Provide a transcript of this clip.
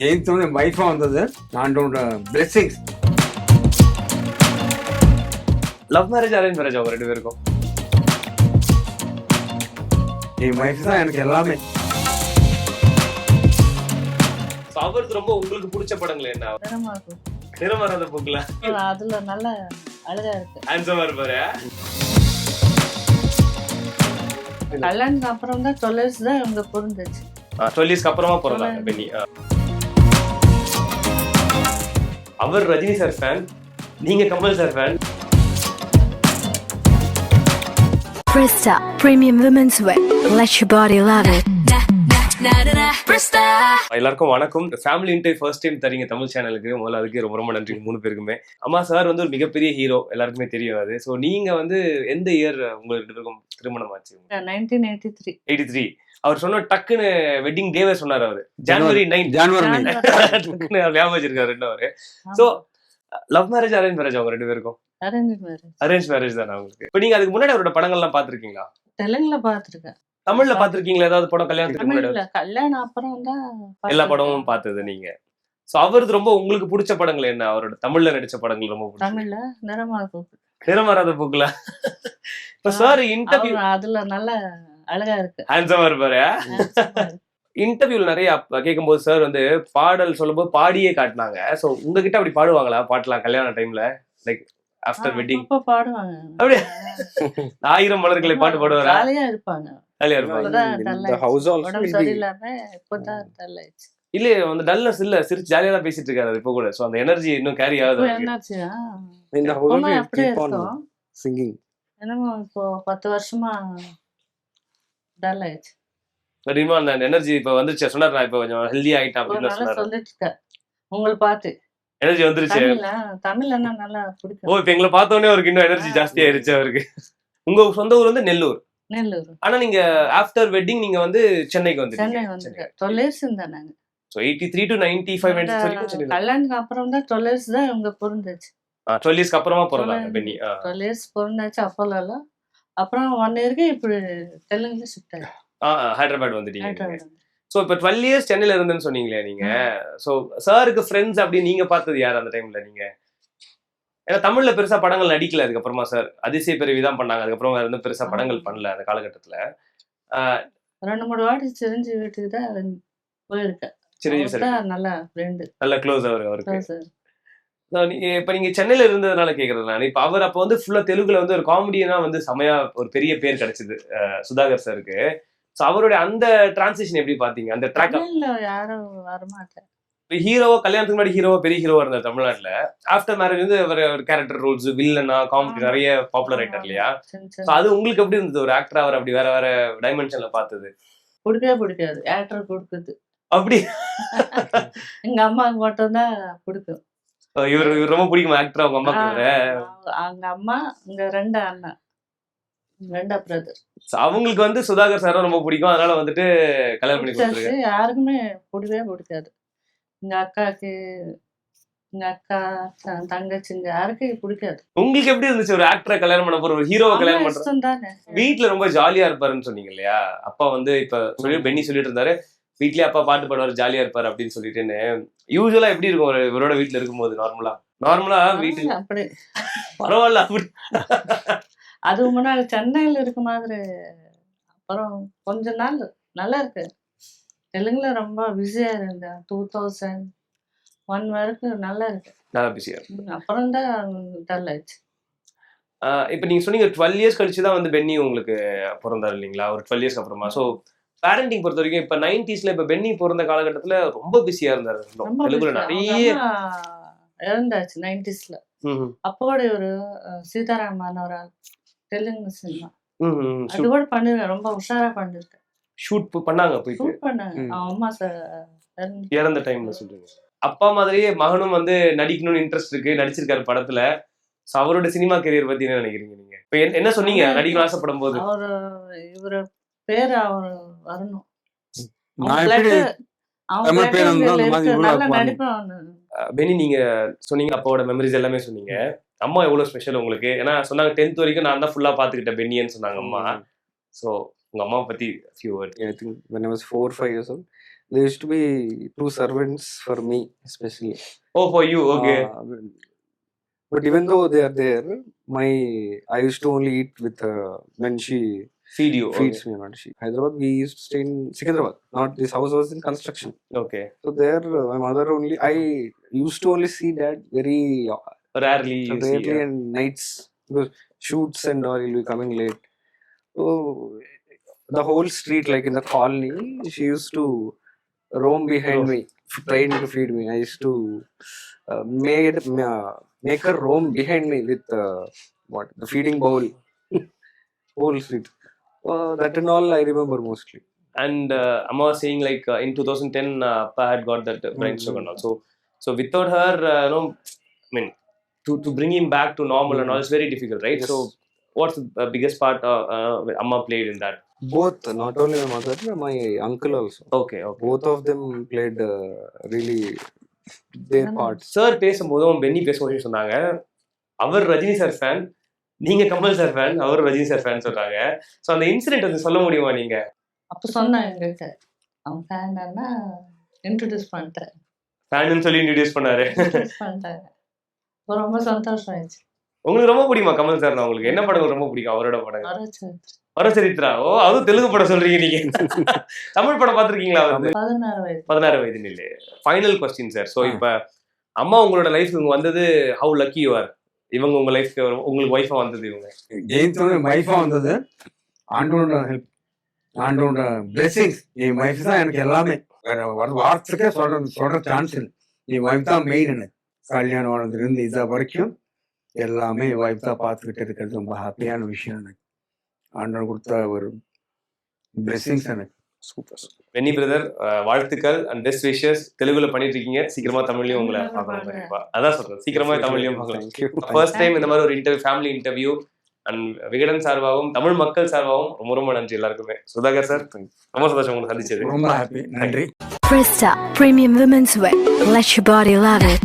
Eighth வந்து என் ஒய்ஃபாக வந்தது ஆண்டோட blessings love marriage arrange marriage அவங்க ரெண்டு பேருக்கும். என் ஒய்ஃப் தான் எனக்கு எல்லாமே. அவருக்கு ரொம்ப உங்களுக்கு பிடிச்ச படங்கள் என்ன? நிறமராத புக்ல அதுல நல்ல அழகா இருக்கு. ஹேண்ட்ஸமா இருப்பாரு. கல்யாணத்துக்கு அப்புறம் தான் டுவெல் தான் இவங்க புரிஞ்சிச்சு டுவெல் அப்புறமா பிறந்தாங்க பென்னி அவர் ரஜினி சார் ஃபேன் நீங்க Kamal sir fan Brista Premium Women's Wear. Let your body love it. எல்லாருக்கும் வணக்கம். ஃபேமிலி இன்டர்வியூ ஃபர்ஸ்ட் டைம் தரீங்க தமிழ் சேனலுக்கு முதல்ல அதுக்கு ரொம்ப ரொம்ப நன்றி. மூணு பேருக்குமே. அம்மா சார் வந்து ஒரு மிகப்பெரிய ஹீரோ எல்லாருக்குமே தெரியும் அது. ஸோ நீங்க வந்து எந்த இயர் உங்களுக்கு ரெண்டு பேருக்கும் திருமணம் ஆச்சு? Nineteen eighty three eighty three அவர் சொன்ன டக்குன்னு வெட்டிங் டேவே சொன்னார் அவரு. ஜனவரி நைன் ஜான்வரி nine. டக்குன்னு அவர் ஞாபகம் வச்சிருக்காரு ரெண்டு அவரு. So love marriage arrange marriage அவங்க ரெண்டு பேருக்கும்? அரேஞ்ச் மேரேஜ் அரேஞ்ச் மேரேஜ் தானே அவங்களுக்கு? இப்போ நீங்க அதுக்கு முன்னாடி அவரோட படங்கள்லாம் பார்த்திருக்கீங்களா? தெலுங்குல பாத்துருக்கேன் தமிழ்ல பார்த்திருக்கீங்களா? ஏதாவது படம் கல்யாணத்துக்கு கல்யாணம் அப்புறம் தான் எல்லா படமும் பார்த்தது நீங்க. சோ அவரது ரொம்ப உங்களுக்கு பிடிச்ச படங்கள் என்ன? அவரோட தமிழ்ல நடிச்ச படங்கள் ரொம்ப தமிழ்ல நிறமா இருக்கும் நிறமாறாத புக்ல இப்ப சார் இன்டர்வியூ அதுல நல்ல அழகா இருக்கு. ஹேண்ட்ஸமா இருப்பாரு. இன்டர்வியூல நிறைய அப்ப கேட்கும்போது சார் வந்து பாடல் சொல்லும்போது பாடியே காட்டினாங்க. சோ உங்ககிட்ட அப்படி பாடுவாங்களா பாட்டலாம் கல்யாண டைம்ல லைக் ஆஃப்டர் வெட்டிங் பாடுவாங்க. அப்படியே? ஆயிரம் மலர்களை பாட்டு பாடுவாரா? ஜாலியா இருப்பாங்க. ஜாலியா இருப்பாங்க. இல்ல அந்த டல்னஸ் இல்ல சிரிச்சு ஜாலியா தான் பேசிட்டு இருக்காரு இப்ப கூட. சோ அந்த எனர்ஜி இன்னும் கேரி ஆகுது house எப்பவுமே will அப்படியே இருக்கும். singing. என்னமோ இப்போ பத்து வருஷமா டல் ஆயிடுச்சு. அந்த எனர்ஜி இப்ப வந்துருச்சு. சொன்னார் நான் இப்ப கொஞ்சம் ஹெல்தி ஆயிட்டேன் அப்படின்னு சொன்னாரு. சொல்லிட்டு உங்களை பார்த்து. எனர்ஜி வந்துருச்சு. தமிழ்ல தமிழ் என்ன நல்லா பிடிக்கும் ஓ இப்ப எங்களை பார்த்த உடனே அவருக்கு இன்னும் எனர்ஜி ஜாஸ்தி ஆயிருச்சு அவருக்கு. உங்க சொந்த ஊர் வந்து நெல்லூர். நெல்லூர். ஆனா நீங்க ஆஃப்டர் வெட்டிங் நீங்க வந்து சென்னைக்கு சென்னை வந்து டுவெல் இயர்ஸ் இருந்தா நாங்க. So eighty three to ninety five ninety வரைக்கும் கல்யாணத்துக்கு அப்புறம் தான் டுவெல் இயர்ஸ் தான் இவங்க புரிஞ்சிச்சு. டுவெல் இயர்ஸ்க்கு அப்புறமா பிறந்தாங்க ஆ. டுவெல் இயர்ஸ் பிறந்தாச்சு அப்போல்லாம் அப்புறம் ஒன் இயருக்கு இப்படி தெலுங்குல ஷிஃப்ட் ஆயிடுச்சு. ஆ ஆ, ஹைதராபாத் வந்துட்டீங்க ஸோ இப்போ டுவெல் இயர்ஸ் சென்னையில இருந்தேன்னு சொன்னீங்களே நீங்க. ஸோ சாருக்கு ஃப்ரெண்ட்ஸ் அப்படி நீங்க பார்த்தது யார் அந்த டைம்ல நீங்க? ஏன்னா தமிழ்ல பெருசா படங்கள் நடிக்கல அதுக்கப்புறமா சார் அதிசய பிறவி தான் பண்ணாங்க. அதுக்கப்புறம் வேற எதுவும் பெருசா படங்கள் பண்ணல அந்த காலகட்டத்துல. ரெண்டு மூணு வாட்டி சிரிஞ்சு வீட்டுக்கு தான் போயிருக்கேன். சிரஞ்சீவி சார் நல்லா ஃப்ரெண்டு நல்ல க்ளோஸ் அவர் அவருக்கு. இப்ப நீங்க சென்னையில இருந்ததுனால கேக்குறது நான். இப்ப அவர் அப்ப வந்து ஃபுல்லா தெலுங்குல வந்து ஒரு காமெடியனா வந்து செமையா ஒரு பெரிய பேர் கிடைச்சது சுதாகர் சாருக்கு சோ அவருடைய அந்த டிரான்சிஷன் எப்படி பாத்தீங்க? அந்த ட்ராக் யாரும் வரமாட்டேன். ஹீரோவா கல்யாணத்துக்கு முன்னாடி ஹீரோவா பெரிய ஹீரோவா இருந்தார் தமிழ்நாட்டுல. ஆஃப்டர் மேரேஜ் வந்து அவர் ஒரு கேரக்டர் ரோல்ஸ் வில்லனா காமெடி நிறைய பாப்புலர் ஆயிட்டார் இல்லையா? சின்ன அது உங்களுக்கு எப்படி இருந்தது? ஒரு ஆக்டர் அவர் அப்படி வேற வேற டைமென்ஷன்ல பார்த்தது. பிடிக்கவே பிடிக்காது. ஆக்டர் கொடுக்குது அப்படி. எங்க அம்மாவுக்கு மட்டும்தான் பிடிக்கும். இவர் இவர் ரொம்ப பிடிக்கும் ஆக்டர் அவங்க. ஆ, அவங்க அம்மா இங்க ரெண்டு அண்ணன். ரெண்டா பிரதர் அவங்களுக்கு வந்து சுதாகர் சாரும் ரொம்ப பிடிக்கும். அதனால வந்துட்டு கல்யாணம் பண்ணி கொடுத்துருக்காரு. யாருக்குமே பிடிக்கவே பிடிக்காது. எங்க அக்காக்கு எங்க அக்கா தங்கச்சிங்க யாருக்கும் பிடிக்காது. உங்களுக்கு எப்படி இருந்துச்சு ஒரு ஆக்டரை கல்யாணம் பண்ண போற ஒரு ஹீரோவை கல்யாணம் பண்ற? இஷ்டம் தானே வீட்ல ரொம்ப ஜாலியா இருப்பாருன்னு சொன்னீங்க இல்லையா? அப்பா வந்து இப்ப சொல்லி பென்னி சொல்லிட்டு இருந்தாரு. வீட்லயே அப்பா பாட்டு பாடுவாரு ஜாலியா இருப்பாரு அப்படின்னு சொல்லிட்டுன்னு. யூஸ்வலா எப்படி இருக்கும் ஒரு இவரோட வீட்ல இருக்கும்போது நார்மலா நார்மலா வீட்டுக்கு அப்படி. பரவாயில்ல. அப்படி அதுக்கு முன்னாடி சென்னையில இருக்க மாதிரி. அப்புறம் கொஞ்ச நாள் நல்லா இருக்கு. தெலுங்குல ரொம்ப பிஸியா இருந்தேன் டூ தௌசண்ட் ஒன் வரைக்கும் நல்லா இருக்கு. நல்லா பிஸியா அப்புறம் தான் டல் ஆயிடுச்சு இப்ப நீங்க சொன்னீங்க டுவெல் இயர்ஸ் கழிச்சு தான் வந்து பென்னி உங்களுக்கு பிறந்தாரு இல்லைங்களா? ஒரு டுவெல் இயர்ஸ் அப்புறமா. சோ பேரண்டிங் பொறுத்த வரைக்கும் இப்ப நைன்டிஸ்ல இப்ப பென்னி பிறந்த காலகட்டத்துல ரொம்ப பிஸியா இருந்தாரு. தெலுங்குல. நிறைய இறந்தாச்சு நைன்டிஸ்ல அப்போட ஒரு சீதாராமன் ஒரு தெலுங்கு சினிமா. அது கூட பண்ணிருக்கேன். ரொம்ப உஷாரா பண்ணிருக்கேன். ஷூட் பண்ணாங்க ஷூட் பண்ணாங்க. அம்மா ச- இறந்து- டைம்ல சொல்றீங்க. அப்பா மாதிரியே மகனும் வந்து நடிக்கணும்னு இன்ட்ரெஸ்ட் இருக்கு. நடிச்சிருக்காரு படத்துல. அவரோட சினிமா கெரியர் பத்தி என்ன நினைக்கிறீங்க நீங்க? இப்ப என்ன- என்ன சொன்னீங்க? நடிக்கணும் ஆசைப்படும் போது அவரு இவரு பேரு அவர் வரணும். பெனி நீங்க சொன்னீங்க அப்பாவோட மெமரிஸ் எல்லாமே சொன்னீங்க. அம்மா எவ்வளவு ஸ்பெஷல் உங்களுக்கு? ஏன்னா சொன்னாங்க டென்த் வரைக்கும் நான் தான் ஃபுல்லா பாத்துக்கிட்டேன் பென்னியன்னு சொன்னாங்க அம்மா. சோ உங்க அம்மா பத்தி few word when I was years old, there used to be two servants for me, especially. Oh for you okay Uh, but even though they are there, my I used to only eat with uh, when she Feed you. Feeds okay. me, not she. Hyderabad, we used to stay in Secunderabad. Not this house was in construction. Okay. So there, uh, my mother only. I used to only see dad very uh, rarely. Rarely see, yeah. nights because shoots and all will be coming late. So the whole street, like in the colony, she used to roam behind oh. me, trying to feed me. I used to uh, made uh, make her roam behind me with uh, what the feeding bowl, whole street. Uh, that and all I remember mostly. and uh, Amma was saying like uh, in 2010 uh, Appa had got that uh, brain stroke and all. So so without her, uh, no, I mean to to bring him back to normal and all is very difficult, right? Yes. So what's the uh, biggest part uh, uh, Amma played in that? Both, not only my mother, my uncle also. Okay, okay. Both of them played uh, really their parts. Sir பேசும்போதும் Benny பேசும்போது சொன்னாங்க அவர் Rajini sir fan நீங்க Kamal sir fan அவர் Rajini sir fan சொல்றாங்க. So அந்த incident வந்து சொல்ல முடியுமா நீங்க? அப்போ சொன்னான் எங்கிட்ட அவன் ஃபேனா இன்ட்ரடியூஸ் பண்ணிட்டேன் ஃபேனுன்னு சொல்லி இன்ட்ரடியூஸ் பண்ணாரு. ரொம்ப சந்தோஷம் ஆயிடுச்சு. உங்களுக்கு ரொம்ப பிடிக்குமா கமல் சார் உங்களுக்கு? என்ன படங்கள் ரொம்ப பிடிக்கும் அவரோட படங்கள் வரச்சு வரச்சரித்ரா ஓ அதுவும் தெலுங்கு படம் சொல்றீங்க நீங்க. தமிழ் படம் பார்த்திருக்கீங்களா வந்து? பதினாறு வயது. பதினாறு வயது ஃபைனல் கொஸ்டின் சார் ஸோ. இப்போ அம்மா உங்களோட லைஃப் இவங்க வந்தது ஹவு லக்கி யூ ஆர் இவங்க உங்க லைஃப்க்கு உங்களுக்கு ஒய்ஃபா வந்தது இவங்க. ஜெயித்தோட ஒய்ஃபா வந்தது. ஆண்டோட ஹெல்ப் ஆண்டோட பிளெஸிங்ஸ் என் ஒய்ஃப் தான் எனக்கு எல்லாமே. வேற வாரத்துக்கே சொல்ற சொல்ற சான்ஸ் இல்லை. என் ஒய்ஃப் தான் மெயின் எனக்கு. கல்யாணம் ஆனதுலேருந்து இதை வரைக்கும் எல்லாமே என் ஒய்ஃப் தான் பார்த்துக்கிட்டு இருக்கிறது. ரொம்ப ஹாப்பியான விஷயம் எனக்கு. ஆண்டோட கொடுத்த ஒரு பிளெஸிங்ஸ் எனக்கு. சூப்பர் வென்னி பிரதர் வாழ்த்துக்கள் அண்ட் பெஸ்ட் விஷஸ் தெலுங்குல பண்ணிட்டு இருக்கீங்க சீக்கிரமா தமிழ்லயும் உங்களை பார்க்கலாம். கண்டிப்பா. அதான் சொல்றேன். சீக்கிரமா தமிழ்லயும் பார்க்கலாம். ஃபர்ஸ்ட் டைம் இந்த மாதிரி ஒரு interview family interview and Vikatan சார்பாகவும் தமிழ் மக்கள் சார்பாகவும் ரொம்ப ரொம்ப நன்றி எல்லாருக்குமே. சுதாகர் சார் ரொம்ப சந்தோஷம் உங்களை சந்திச்சது. ரொம்ப ஹாப்பி நன்றி. Presta Premium Women's Wear. Let your body love it.